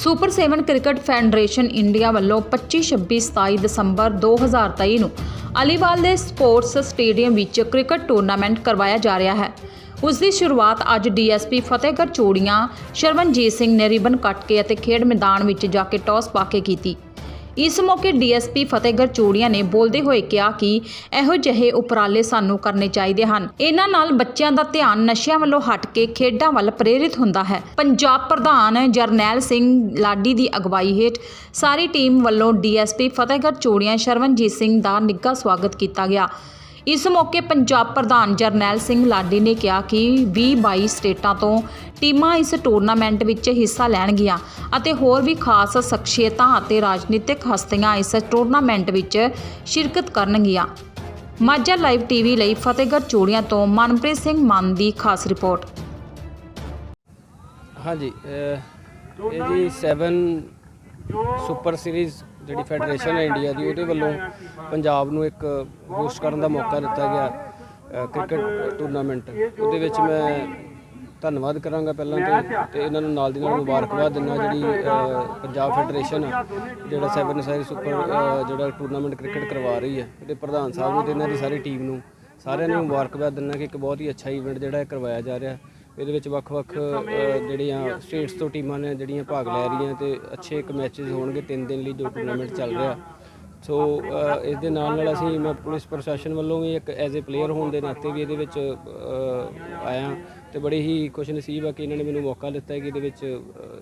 Super 7 cricket federation India ਵੱਲੋਂ 25 26 27 ਦਸੰਬਰ 2023 ਨੂੰ ਅਲੀਵਾਲ ਦੇ ਸਪੋਰਟਸ ਸਟੇਡੀਅਮ ਵਿੱਚ ਕ੍ਰਿਕਟ ਟੂਰਨਾਮੈਂਟ ਕਰਵਾਇਆ ਜਾ ਰਿਹਾ ਹੈ। ਉਸ ਦੀ ਸ਼ੁਰੂਆਤ ਅੱਜ ਡੀਐਸਪੀ ਫਤਿਹਗੜ੍ਹ ਚੂੜੀਆਂ ਸ਼ਰਵਨਜੀਤ ਸਿੰਘ ਨੇ ਰਿਬਨ ਕੱਟ ਕੇ ਅਤੇ ਖੇਡ ਮੈਦਾਨ ਵਿੱਚ ਜਾ ਕੇ ਟਾਸ ਪਾ ਕੇ ਕੀਤੀ। ਇਸ ਮੌਕੇ ਡੀਐਸਪੀ ਫਤਿਹਗੜ੍ਹ ਚੂੜੀਆਂ ਨੇ ਬੋਲਦੇ ਹੋਏ ਕਿਹਾ ਕਿ ਇਹੋ ਜਿਹੇ ਉਪਰਾਲੇ ਸਾਨੂੰ ਕਰਨੇ ਚਾਹੀਦੇ ਹਨ। ਇਹਨਾਂ ਨਾਲ ਬੱਚਿਆਂ ਦਾ ਧਿਆਨ ਨਸ਼ਿਆਂ ਵੱਲੋਂ ਹਟ ਕੇ ਖੇਡਾਂ ਵੱਲ ਪ੍ਰੇਰਿਤ ਹੁੰਦਾ ਹੈ। ਪੰਜਾਬ ਪ੍ਰਧਾਨ ਜਰਨੈਲ ਸਿੰਘ ਲਾਡੀ ਦੀ ਅਗਵਾਈ ਹੇਠ ਸਾਰੀ ਟੀਮ ਵੱਲੋਂ ਡੀਐਸਪੀ ਫਤਿਹਗੜ੍ਹ ਚੂੜੀਆਂ ਸ਼ਰਵਨਜੀਤ ਸਿੰਘ ਦਾ ਨਿੱਘਾ ਸਵਾਗਤ ਕੀਤਾ ਗਿਆ। ਇਸ ਮੌਕੇ ਪੰਜਾਬ ਪ੍ਰਧਾਨ ਜਰਨੈਲ ਸਿੰਘ ਲਾਡੀ ਨੇ ਕਿਹਾ ਕਿ 20-22 ਸਟੇਟਾਂ ਤੋਂ ਟੀਮਾਂ ਇਸ ਟੂਰਨਾਮੈਂਟ ਵਿੱਚ ਹਿੱਸਾ ਲੈਣਗੀਆਂ ਅਤੇ ਹੋਰ ਵੀ ਖਾਸ ਸ਼ਖਸੀਅਤਾਂ ਅਤੇ ਰਾਜਨੀਤਿਕ ਹਸਤੀਆਂ ਇਸ ਟੂਰਨਾਮੈਂਟ ਵਿੱਚ ਸ਼ਿਰਕਤ ਕਰਨਗੀਆਂ। ਮਾਝਾ ਲਾਈਵ ਟੀਵੀ ਲਈ ਫਤਿਹਗੜ੍ਹ ਚੂੜੀਆਂ ਤੋਂ ਮਨਪ੍ਰੀਤ ਸਿੰਘ ਮਾਨ ਦੀ ਖਾਸ ਰਿਪੋਰਟ। ਹਾਂਜੀ, ਅਹ ਇਹ ਜੀ 7 ਸੁਪਰ ਸੀਰੀਜ਼ ਜਿਹੜੀ ਫੈਡਰੇਸ਼ਨ ਹੈ ਇੰਡੀਆ ਦੀ, ਉਹਦੇ ਵੱਲੋਂ ਪੰਜਾਬ ਨੂੰ ਇੱਕ ਹੋਸਟ ਕਰਨ ਦਾ ਮੌਕਾ ਦਿੱਤਾ ਗਿਆ ਕ੍ਰਿਕਟ ਟੂਰਨਾਮੈਂਟ ਉਹਦੇ ਵਿੱਚ ਮੈਂ ਧੰਨਵਾਦ ਕਰਾਂਗਾ ਪਹਿਲਾਂ ਤੇ ਤੇ ਇਹਨਾਂ ਨੂੰ ਨਾਲ ਦੀ ਨਾਲ ਮੁਬਾਰਕਬਾਦ ਦਿੰਦਾ ਜਿਹੜੀ ਪੰਜਾਬ ਫੈਡਰੇਸ਼ਨ ਆ, ਜਿਹੜਾ 7 ਸਾਈਜ਼ ਸੁਪਰ ਜਿਹੜਾ ਟੂਰਨਾਮੈਂਟ ਕ੍ਰਿਕਟ ਕਰਵਾ ਰਹੀ ਹੈ। ਉਹਦੇ ਪ੍ਰਧਾਨ ਸਾਹਿਬ ਨੂੰ ਤੇ ਇਹਨਾਂ ਦੀ ਸਾਰੀ ਟੀਮ ਨੂੰ ਸਾਰਿਆਂ ਨੂੰ ਮੁਬਾਰਕਬਾਦ ਦਿੰਦਾ ਕਿ ਇੱਕ ਬਹੁਤ ਹੀ ਅੱਛਾ ਇਵੈਂਟ ਜਿਹੜਾ ਕਰਵਾਇਆ ਜਾ ਰਿਹਾ। ਇਹਦੇ ਵਿੱਚ ਵੱਖ-ਵੱਖ ਜਿਹੜੀਆਂ ਸਟੇਟਸ ਤੋਂ ਟੀਮਾਂ ਨੇ ਜਿਹੜੀਆਂ ਭਾਗ ਲੈ ਰਹੀਆਂ ਤੇ ਅੱਛੇ ਇੱਕ ਮੈਚਸ ਹੋਣਗੇ ਤਿੰਨ ਦਿਨ ਲਈ ਜੋ ਟੂਰਨਾਮੈਂਟ ਚੱਲ ਰਿਹਾ। ਸੋ ਇਸ ਦੇ ਨਾਲ ਨਾਲ ਅਸੀਂ ਮੈਂ ਪੁਲਿਸ ਪ੍ਰਸ਼ਾਸਨ ਵੱਲੋਂ ਵੀ ਇੱਕ ਐਜ਼ ਅ ਪਲੇਅਰ ਹੋਣ ਦੇ ਨਾਤੇ ਵੀ ਇਹਦੇ ਵਿੱਚ ਆਇਆ ਤੇ ਬੜੀ ਹੀ ਖੁਸ਼ ਨਸੀਬ ਆ ਕਿ ਇਹਨਾਂ ਨੇ ਮੈਨੂੰ ਮੌਕਾ ਦਿੱਤਾ ਹੈ ਕਿ ਇਹਦੇ ਵਿੱਚ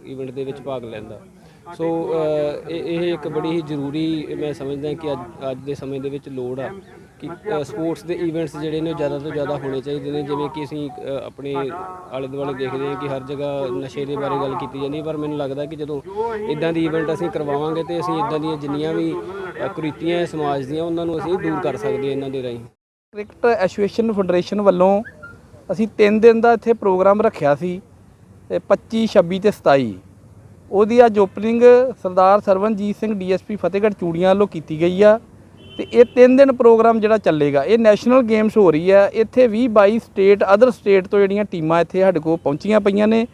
ਇਵੈਂਟ ਦੇ ਵਿੱਚ ਭਾਗ ਲੈਣ ਦਾ। ਸੋ ਇਹ ਇੱਕ ਬੜੀ ਹੀ ਜ਼ਰੂਰੀ ਮੈਂ ਸਮਝਦਾ ਕਿ ਅੱਜ ਅੱਜ ਦੇ ਸਮੇਂ ਦੇ ਵਿੱਚ ਲੋੜ ਆ। ਕਿ ਸਪੋਰਟਸ ਦੇ ਇਵੈਂਟਸ ਜਿਹੜੇ ਨੇ ਉਹ ਜ਼ਿਆਦਾ ਤੋਂ ਜ਼ਿਆਦਾ ਹੋਣੇ ਚਾਹੀਦੇ ਨੇ ਜਿਵੇਂ ਕਿ ਅਸੀਂ ਅ, ਆਪਣੇ ਆਲੇ ਦੁਆਲੇ ਦੇਖਦੇ ਹਾਂ ਕਿ ਹਰ ਜਗ੍ਹਾ ਨਸ਼ੇ ਦੇ ਬਾਰੇ ਗੱਲ ਕੀਤੀ ਜਾਂਦੀ ਹੈ ਪਰ ਮੈਨੂੰ ਲੱਗਦਾ ਕਿ ਜਦੋਂ ਇਦਾਂ ਦੀ ਇਵੈਂਟ ਅਸੀਂ ਕਰਵਾਵਾਂਗੇ ਤੇ ਅਸੀਂ ਇਦਾਂ ਦੀਆਂ ਜਿੰਨੀਆਂ ਵੀ ਅ, ਕੁਰੀਤੀਆਂ ਹੈ ਸਮਾਜ ਦੀਆਂ ਉਹਨਾਂ ਨੂੰ ਅਸੀਂ ਦੂਰ ਕਰ ਸਕਦੇ ਹਾਂ ਇਹਨਾਂ ਦੇ ਰਾਹੀਂ। ਕ੍ਰਿਕਟ ਐਸੋਸੀਏਸ਼ਨ ਫੈਡਰੇਸ਼ਨ ਵੱਲੋਂ ਅਸੀਂ 3 ਦਿਨ ਦਾ ਇੱਥੇ ਪ੍ਰੋਗਰਾਮ ਰੱਖਿਆ ਸੀ ਤੇ 25 26 ਤੇ 27 ਉਹਦੀ ਅੱਜ ਓਪਨਿੰਗ ਸਰਦਾਰ ਸਰਵਨਜੀਤ ਸਿੰਘ ਡੀਐਸਪੀ ਫਤਿਹਗੜ੍ਹ ਚੂੜੀਆਂ ਵੱਲੋਂ ਕੀਤੀ ਗਈ ਆ। ਤੇ ਇਹ 3 ਦਿਨ ਪ੍ਰੋਗਰਾਮ ਜਿਹੜਾ ਚੱਲੇਗਾ, ਇਹ ਨੈਸ਼ਨਲ ਗੇਮਸ ਹੋ ਰਹੀ ਹੈ, ਇੱਥੇ 20 22 ਸਟੇਟ ਅਦਰ ਸਟੇਟ ਤੋਂ ਜਿਹੜੀਆਂ ਟੀਮਾਂ ਇੱਥੇ ਸਾਡੇ ਕੋਲ ਪਹੁੰਚੀਆਂ ਪਈਆਂ ਨੇ।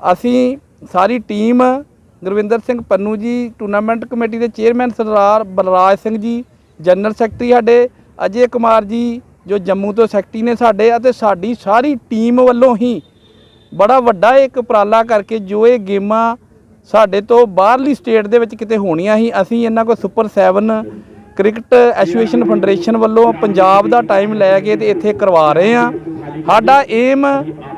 ਅਸੀਂ ਸਾਰੀ team Gurwinder Singh Pannu ji tournament committee ਦੇ chairman Sardar Balraj Singh ji general secretary ਸਾਡੇ, ਅਜੇ ਕੁਮਾਰ ਜੀ, ਜੋ ਜੰਮੂ ਤੋਂ ਸੈਕਟਰੀ ਨੇ ਸਾਡੇ ਅਤੇ ਸਾਡੀ ਸਾਰੀ ਟੀਮ ਵੱਲੋਂ ਹੀ ਬੜਾ ਵੱਡਾ ਇੱਕ ਉਪਰਾਲਾ ਕਰਕੇ ਜੋ ਇਹ ਗੇਮਾਂ ਸਾਡੇ ਤੋਂ ਬਾਹਰਲੀ ਸਟੇਟ ਦੇ ਵਿੱਚ ਕਿਤੇ ਹੋਣੀਆਂ ਸੀ, ਅਸੀਂ ਇਹਨਾਂ ਕੋਲ ਸੁਪਰ 7 ਕ੍ਰਿਕਟ ਐਸੋਸੀਏਸ਼ਨ ਫੈਡਰੇਸ਼ਨ ਵੱਲੋਂ ਪੰਜਾਬ ਦਾ ਟਾਈਮ ਲੈ ਕੇ ਤੇ ਇੱਥੇ ਕਰਵਾ ਰਹੇ ਆ ਸਾਡਾ ਏਮ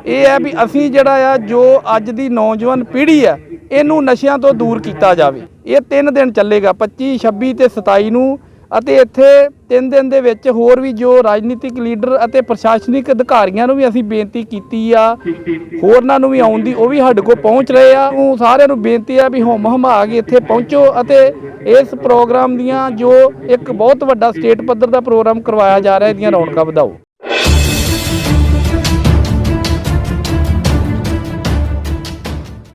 ਇਹ ਹੈ ਵੀ ਅਸੀਂ ਜਿਹੜਾ ਆ, ਜੋ ਅੱਜ ਦੀ ਨੌਜਵਾਨ ਪੀੜ੍ਹੀ ਆ ਇਹਨੂੰ ਨਸ਼ਿਆਂ ਤੋਂ ਦੂਰ ਕੀਤਾ ਜਾਵੇ। ਇਹ 3 ਦਿਨ ਚੱਲੇਗਾ 25 26 ਤੇ 27 ਨੂੰ ਅਤੇ ਇੱਥੇ 3 ਦਿਨ ਦੇ ਵਿੱਚ ਹੋਰ ਵੀ ਜੋ ਰਾਜਨੀਤਿਕ ਲੀਡਰ ਅਤੇ ਪ੍ਰਸ਼ਾਸਨਿਕ ਅਧਿਕਾਰੀਆਂ ਨੂੰ ਵੀ ਅਸੀਂ ਬੇਨਤੀ ਕੀਤੀ ਆ, ਹੋਰਨਾਂ ਨੂੰ ਵੀ ਆਉਣ ਦੀ, ਉਹ ਵੀ ਸਾਡੇ ਕੋਲ ਪਹੁੰਚ ਰਹੇ ਆ। ਉਹ ਸਾਰਿਆਂ ਨੂੰ ਬੇਨਤੀ ਆ ਵੀ ਹੁਮ ਹਮਾ ਕੇ ਇੱਥੇ ਪਹੁੰਚੋ ਅਤੇ ਇਸ ਪ੍ਰੋਗਰਾਮ ਦੀਆਂ ਜੋ ਇੱਕ ਬਹੁਤ ਵੱਡਾ ਸਟੇਟ ਪੱਧਰ ਦਾ ਪ੍ਰੋਗਰਾਮ ਕਰਵਾਇਆ ਜਾ ਰਿਹਾ, ਇਹਦੀਆਂ ਰੌਣਕਾਂ ਵਧਾਓ।